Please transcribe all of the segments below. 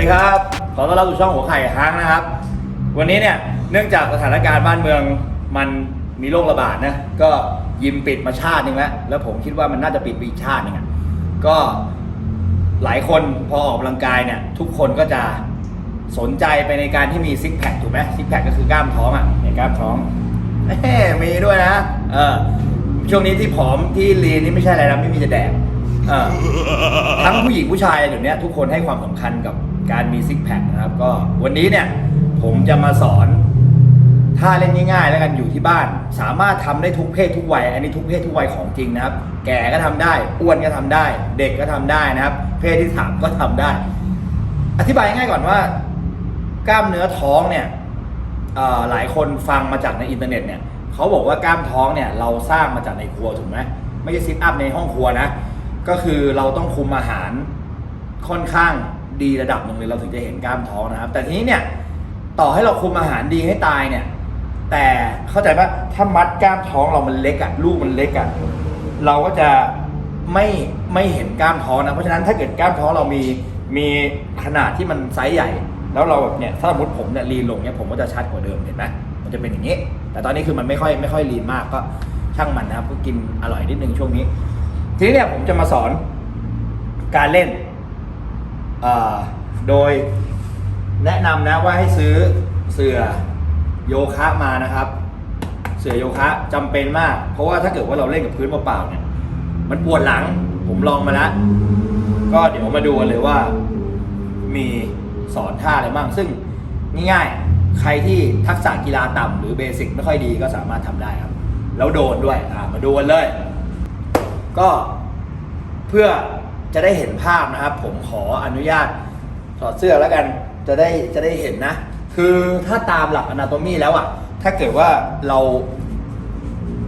ดีครับ ขอต้อนรับสู่ช่องหัวไข่ฮังนะครับ วันนี้เนี่ยเนื่องจากสถานการณ์บ้านเมืองมันมีโรคระบาดนะก็ยิมปิดมาชาตินึงแล้วแล้วผมคิดว่ามันน่าจะปิดไปอีกชาตินึงอะก็หลายคนพอออกกำลังกายเนี่ยทุกคนก็จะสนใจไปในการที่มีซิกแพคถูกไหมซิกแพคก็คือกล้ามท้องอะเนี่ยกล้ามท้องเฮ้มีด้วยนะเออช่วงนี้ที่ผอมที่ลีนนี่ไม่ใช่อะไรนะไม่มีจะแดกเออทั้งผู้หญิงผู้ชายเดี๋ยวนี้ทุกคนให้ความสำคัญกับ การมีซิกแพคนะครับก็วันนี้เนี่ยผมจะมาสอนท่าเล่นง่ายๆแล้วกันอยู่ที่บ้าน สามารถทำได้ทุกเพศทุกวัย อันนี้ทุกเพศทุกวัยของจริงนะครับ แก่ก็ทำได้อ้วนก็ทำได้ เด็กก็ทำได้นะครับ เพศที่สามก็ทำได้ อธิบายง่ายก่อนว่า กล้ามเนื้อท้องเนี่ยหลายคนฟังมาจากในอินเทอร์เน็ตเนี่ยเขาบอกว่ากล้ามท้องเนี่ยเราสร้างมาจากในครัวถูกไหมไม่ใช่ซิทอัพในห้องครัวนะก็คือเราต้องคุมอาหารค่อนข้าง ดีระดับหนึ่งเลยเราถึงจะเห็นกล้ามท้องนะครับ แต่ทีนี้เนี่ยต่อให้เราคุมอาหารดีให้ตายเนี่ย แต่เข้าใจปะถ้ามัดกล้ามท้องเรามันเล็กอะลูกมันเล็กอะเราก็จะไม่ไม่เห็นกล้ามท้องนะเพราะฉะนั้นถ้าเกิดกล้ามท้องเรามีมีขนาดที่มันไซส์ใหญ่ แล้วเราแบบเนี่ยถ้าสมมติผมเนี่ยลีนลงเนี่ยผมก็จะชัดกว่าเดิมเห็นไหมมันจะเป็นอย่างนี้ แต่ตอนนี้คือมันไม่ค่อยไม่ค่อยลีนมากก็ช่างมันนะครับก็กินอร่อยนิดนึงช่วงนี้ ทีนี้เนี่ยผมจะมาสอนการเล่น โดยแนะนำนะว่าให้ซื้อเสื่อโยคะมานะครับ เสื่อโยคะจำเป็นมาก เพราะว่าถ้าเกิดว่าเราเล่นกับพื้นเปล่าๆเนี่ยมันปวดหลังผมลองมาแล้ว ก็เดี๋ยวมาดูกันเลยว่า มีสอนท่าอะไรบ้างซึ่งง่ายๆ ใครที่ทักษะกีฬาต่ำหรือเบสิกไม่ค่อยดีก็สามารถทำได้ครับ แล้วโดนด้วยอ่ามาดูกันเลย ก็เพื่อ จะได้เห็นภาพนะครับ ผมขออนุญาตถอดเสื้อแล้วกันจะได้จะได้เห็นนะ คือถ้าตามหลักอนาโตมีแล้วอะถ้าเกิดว่าเรา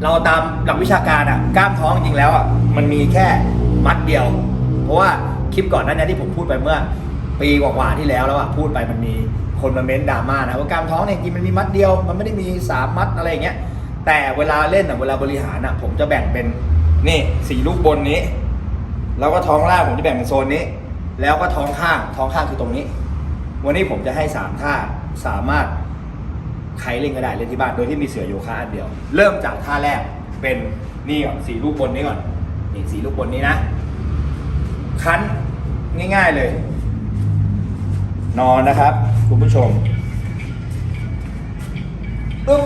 เราตามหลักวิชาการอะกล้ามท้องจริงแล้วอะมันมีแค่มัดเดียว เพราะว่าคลิปก่อนหนั้นเนี่ยที่ผมพูดไปเมื่อ ปีกว่าๆที่แล้วแล้วอะพูดไปมันมีคนมาเม้นดราม่านะว่ากล้ามท้องเนี่ยจริงมันมีมัดเดียว มันไม่ได้มีสามมัดอะไรอย่างเงี้ยแต่เวลาเล่นอะเวลาบริหารอะผมจะแบ่งเป็นนี่สี่ลูกบนนี้ แล้วก็ท้องล่างผมจะแบ่งเป็นโซนนี้ แล้วก็ท้องข้าง ท้องข้างคือตรงนี้ วันนี้ผมจะให้สามท่าสามารถใครเล่นก็ได้เล่นที่บ้านโดยที่มีเสือโยคะอันเดียว เริ่มจากท่าแรกเป็นนี่ก่อนสี่ลูกบนนี้ก่อนนี่สี่ลูกบนนี้นะ คั้นง่าย ๆเลย นอนนะครับ คุณผู้ชมปึ๊บ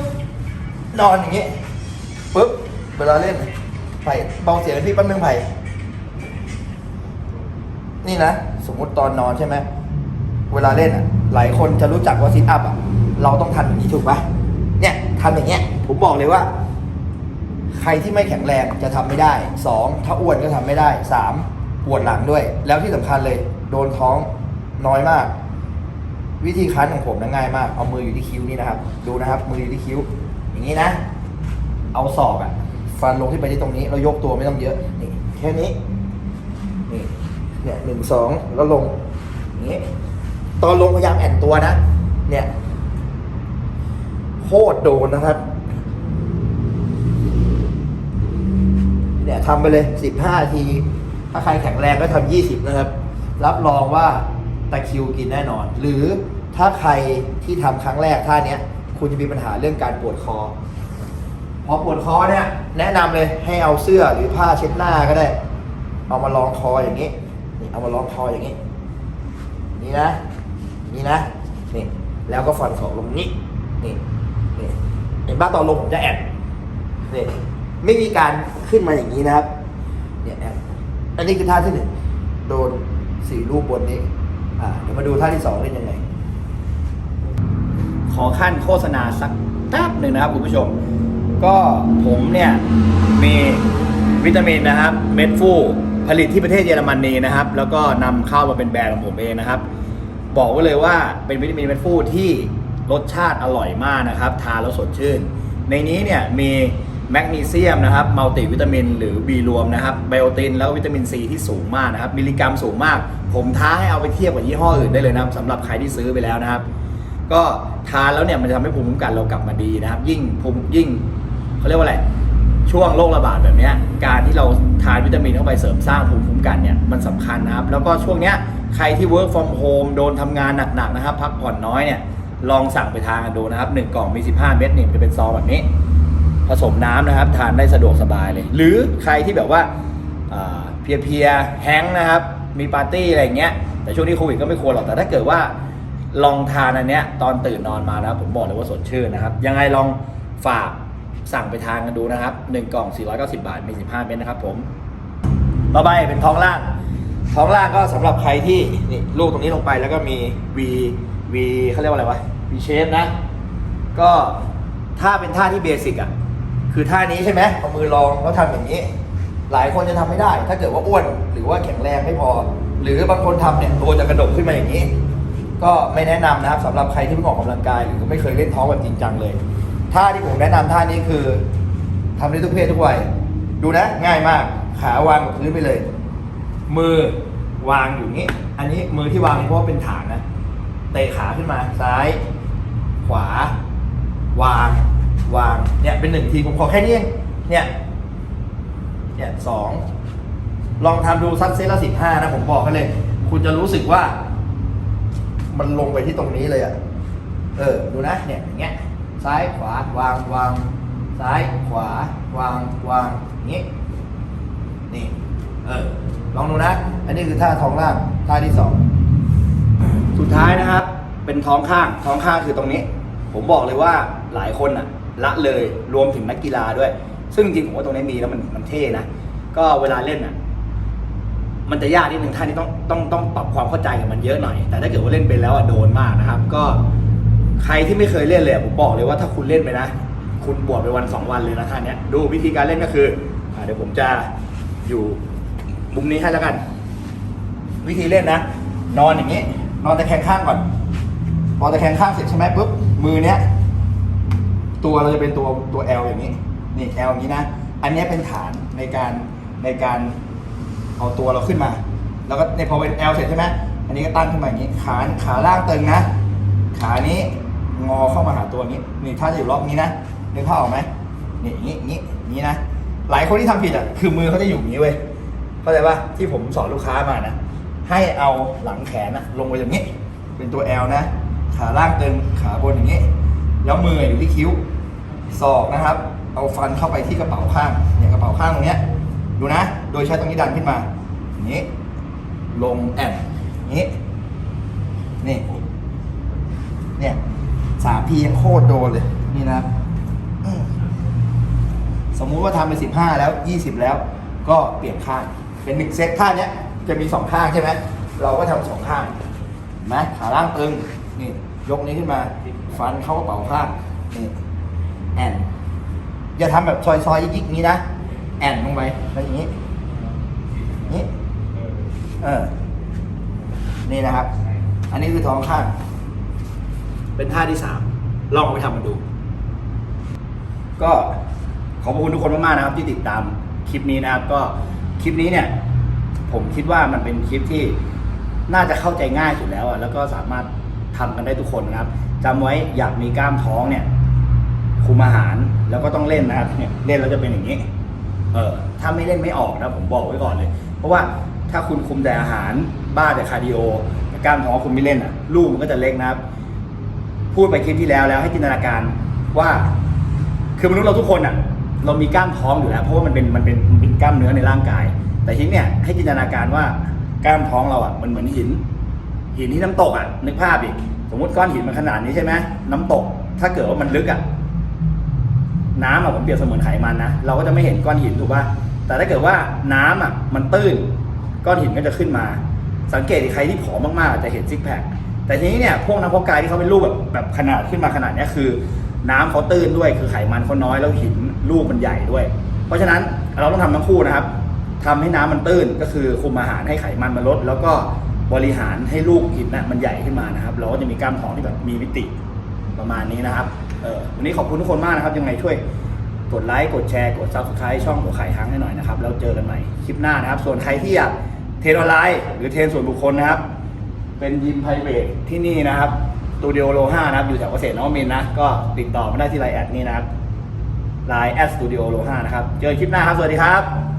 นอนอย่างนี้ปึ๊บเวลาเล่นไผ่เบาเสียงพี่แป๊บนึงไผ่ นี่นะ สมมติตอนนอนใช่ไหมเวลาเล่นอะ หลายคนจะรู้จักว่าซิทอัพอะ เราต้องทำอย่างนี้ถูกปะเนี่ยทำอย่างเงี้ย ผมบอกเลยว่า ใครที่ไม่แข็งแรงจะทำไม่ได้สองถ้าอ้วนก็ทำไม่ได้สามปวดหลังด้วย แล้วที่สำคัญเลย โดนท้องน้อยมาก วิธีคั้นของผมนะง่ายมาก เอามืออยู่ที่คิ้วนี่นะครับ ดูนะครับ มืออยู่ที่คิ้ว อย่างนี้นะ เอาศอกอะฟันลงที่ไปที่ตรงนี้ เรายกตัวไม่ต้องเยอะ นี่ แค่นี้ นี่ เนี่ยหนึ่งสองแล้วลงอย่างนี้ตอนลงพยายามแอนตัวนะ เนี่ยโคตรโดนนะครับ เนี่ยทำไปเลยสิบห้าที ถ้าใครแข็งแรงก็ทำยี่สิบนะครับ รับรองว่าตะคิวกินแน่นอน หรือถ้าใครที่ทำครั้งแรกท่าเนี้ยคุณจะมีปัญหาเรื่องการปวดคอพอปวดคอเนี่ย แนะนำเลยให้เอาเสื้อหรือผ้าเช็ดหน้าก็ได้ เอามารองคออย่างนี้ นี่เอามารองคออย่างนี้ นี่นะ นี่นะ นี่ แล้วก็ฟันศอกลงนี้นี่ นี่ เห็นป่ะตอนลงผมจะแอนนี่ ไม่มีการขึ้นมาอย่างนี้นะครับ เนี่ยแอนอันนี้คือท่าที่หนึ่ง โดนสี่ลูกบนนี้ อ่า เดี๋ยวมาดูท่าที่สองเล่นยังไง ขอขั้นโฆษณาสักแป๊บหนึ่งนะครับคุณผู้ชม ก็ผมเนี่ยมีวิตามินนะครับ เม็ดฟู ผลิตที่ประเทศเยอรมนีนะครับ แล้วก็นำเข้ามาเป็นแบรนด์ของผมเองนะครับ บอกไว้เลยว่าเป็นวิตามินเม็ดฟูที่รสชาติอร่อยมากนะครับ ทานแล้วสดชื่น ในนี้เนี่ยมีแมกนีเซียมนะครับมัลติวิตามิน หรือ B รวมนะครับไบโอตินแล้ววิตามินซีที่สูงมากนะครับ มิลลิกรัมสูงมาก ผมท้าให้เอาไปเทียบกับยี่ห้ออื่นได้เลยนะครับสำหรับใครที่ซื้อไปแล้วนะครับ ก็ทานแล้วเนี่ยมันจะทำให้ภูมิคุ้มกันเรากลับมาดีนะครับ ยิ่งภูมิยิ่งเขาเรียกว่าอะไร ช่วงโรคระบาดแบบนี้การที่เราทานวิตามินเข้าไปเสริมสร้างภูมิคุ้มกันเนี่ยมันสำคัญนะครับ แล้วก็ช่วงเนี้ยใครที่ work from home โดนทำงานหนักๆนะครับ พักผ่อนน้อยเนี่ยลองสั่งไปทานกันดูนะครับ1กล่องมี 15 เม็ดนี่มันจะเป็นซองแบบนี้ ผสมน้ำนะครับ ทานได้สะดวกสบายเลย หรือใครที่แบบว่าเพียๆแห้งนะครับ มีปาร์ตี้อะไรเงี้ยแต่ช่วงนี้โควิดก็ไม่ควรหรอกแต่ถ้าเกิดว่าลองทานอันเนี้ยตอนตื่นนอนมานะครับผมบอกเลยว่าสดชื่นนะครับ ยังไงลองฝาก สั่งไปทานกันดูนะครับ 1 กล่อง 490 บาท มี 15 เม็ดนะครับผมต่อไปเป็นท้องล่าง ท้องล่างก็สำหรับใครที่นี่ลูกตรงนี้ลงไปแล้วก็มี V V เขาเรียกว่าอะไรวะ V shape นะ ก็ถ้าเป็นท่าที่เบสิกอะ คือท่านี้ใช่ไหมเอามือรองแล้วทำอย่างนี้ หลายคนจะทำไม่ได้ ถ้าเกิดว่าอ้วนหรือว่าแข็งแรงไม่พอ หรือบางคนทำเนี่ยตัวจะกระดกขึ้นมาอย่างนี้ ก็ไม่แนะนำนะครับสำหรับใครที่เพิ่งออกกำลังกาย หรือไม่เคยเล่นท้องแบบจริงจังเลย ท่าที่ผมแนะนำท่านี้คือทำได้ทุกเพศทุกวัย ดูนะ ง่ายมาก ขาวางกับพื้นไปเลย มือวางอยู่งนี้ อันนี้มือที่วางเพราะว่าเป็นฐานนะ เตะขาขึ้นมาซ้าย ขวา วาง วาง เนี่ยเป็นหนึ่งทีผมขอแค่นี้เองเนี่ย เนี่ยสอง ลองทำดูสักเซตละสิบห้านะ ผมบอกกันเลย คุณจะรู้สึกว่า มันลงไปที่ตรงนี้เลยอะเออ ดูนะ เนี่ยอย่างเงี้ย ซ้ายขวาวางวางซ้ายขวาวางวางอย่างงี้นี่เออลองดูนะ อันนี้คือท่าท้องล่างท่าที่สองสุดท้ายนะครับ เป็นท้องข้างท้องข้างคือตรงนี้ ผมบอกเลยว่าหลายคนอะละเลยรวมถึงนักกีฬาด้วย ซึ่งจริงๆผมว่าตรงนี้มีแล้วมันมันเท่นะก็เวลาเล่นอะมันจะยากนิดนึงท่านี้ต้องต้องต้องปรับความเข้าใจกับมันเยอะหน่อย แต่ถ้าเกิดว่าเล่นเป็นแล้วอะโดนมากนะครับ ก็ ใครที่ไม่เคยเล่นเลยผมบอกเลยว่าถ้าคุณเล่นไปนะ คุณบวชไปวันสองวันเลยนะท่าเนี้ยดูวิธีการเล่นก็คืออเดี๋ยวผมจะอยู่มุมนี้ให้แล้วกัน วิธีเล่นนะ นอนอย่างนี้ นอนตะแคงข้างก่อนพอตะแคงข้างเสร็จใช่ไหมปุ๊บมือเนี้ยตัวเราจะเป็นตัวตัว L อย่างนี้นี่ L อย่างนี้นะ อันนี้เป็นฐานในการในการเอาตัวเราขึ้นมา แล้วก็ในพอเป็น L เสร็จใช่ไหมอันนี้ก็ตั้งขึ้นมาอย่างนี้ ขาขาล่างตึงนะ ขานี้ งอเข้ามาหาตัวนี้ นี่ถ้าจะอยู่ล็อกนี้นะนึกภาพออกไหมนี่อย่างนี้อย่างนี้อย่างนี้นะ หลายคนที่ทำผิดอะคือมือเขาจะอยู่อย่างนี้เว้ยเข้าใจป่ะที่ผมสอนลูกค้ามานะ ให้เอาหลังแขนนะลงไปอย่างนี้ เป็นตัว L นะ ขาล่างตึงขาบนอย่างนี้ แล้วมืออยู่ที่คิ้วศอกนะครับ เอาฟันเข้าไปที่กระเป๋าข้างเนี่ยกระเป๋าข้างตรงเนี้ยดูนะ โดยใช้ตรงนี้ดันขึ้นมาอย่างนี้ ลงแอนนี้นี่เนี่ย สามทียังโคตรโดนเลย นี่นะสมมุติว่าทำไปสิบห้าแล้วยี่สิบแล้ว ก็เปลี่ยนข้าง เป็นหนึ่งเซตท่างเนี้ย จะมีสองข้างใช่ไหมเราก็ทำสองข้างเห็นไหมขาล่างตึงนี่ยกนี้ขึ้นมาฟันเข้ากระเป๋าข้างนี่แอนอย่าทำแบบซอยๆยิกๆนี้นะแอนลงไปแล้วอย่างนี้นี้เออนี่นะครับ อันนี้คือท้องข้าง เป็นท่าที่สามลองเอาไปทำมันดู ก็ขอบคุณทุกคนมากๆนะครับ ที่ติดตามคลิปนี้นะครับ ก็คลิปนี้เนี่ย ผมคิดว่ามันเป็นคลิปที่น่าจะเข้าใจง่ายสุดแล้วอะแล้วก็สามารถทำกันได้ทุกคนนะครับจำไว้อยากมีกล้ามท้องเนี่ย คุมอาหารแล้วก็ต้องเล่นนะครับเนี่ยเล่นแล้วจะเป็นอย่างนี้ เออถ้าไม่เล่นไม่ออกนะผมบอกไว้ก่อนเลย เพราะว่าถ้าคุณคุมแต่อาหารบ้าแต่คาร์ดิโอแต่กล้ามท้องคุณไม่เล่นอะลูกมันก็จะเล็กนะครับ พูดไปคลิปที่แล้วแล้วให้จินตนาการว่า คือมนุษย์เราทุกคนอะ เรามีกล้ามท้องอยู่แล้ว เพราะว่ามันเป็นมันเป็นมันเป็นกล้ามเนื้อในร่างกาย แต่ทีนี้เนี่ยให้จินตนาการว่ากล้ามท้องเราอะมันเหมือนหิน หินที่น้ำตกอะนึกภาพดิสมมติก้อนหินมันขนาดนี้ใช่ไหมน้ำตก ถ้าเกิดว่ามันลึกอะน้ำอะผมเปรียบเสมือนไขมันนะเราก็จะไม่เห็นก้อนหินถูกป่ะแต่ถ้าเกิดว่าน้ำอะมันตื้น ก้อนหินก็จะขึ้นมา สังเกตใครที่ผอมมากๆจะเห็นซิกแพค แต่ทีนี้เนี่ยพวกนักเพาะกายที่เขาเป็นรูปแบบแบบขนาดขึ้นมาขนาดนี้คือ น้ำเขาตื้นด้วยคือไขมันเขาน้อยแล้วหินลูกมันใหญ่ด้วย เพราะฉะนั้นเราต้องทำทั้งคู่นะครับทำให้น้ำมันตื้นก็คือคุมอาหารให้ไขมันมันลด แล้วก็บริหารให้ลูกหินน่ะมันใหญ่ขึ้นมานะครับ เราก็จะมีกล้ามท้องที่แบบมีมิติประมาณนี้นะครับเออวันนี้ขอบคุณทุกคนมากนะครับ ยังไงช่วยกดไลค์กดแชร์กด subscribe ช่องหัวไข่ฮังให้หน่อยนะครับแล้วเจอกันใหม่คลิปหน้านะครับ ส่วนใครที่อยากเทรนออนไลน์ หรือเทรนส่วนบุคคลนะครับ เป็นยิมไพรเวทที่นี่นะครับสตูดิโอโลห้านะครับอยู่แถวเกษตรนวมินทร์นะ ก็ติดต่อมาได้ที่ไลน์แอดนี้นะครับไลน์แอดสตูดิโอโลห้านะครับ เจอคลิปหน้าครับ สวัสดีครับ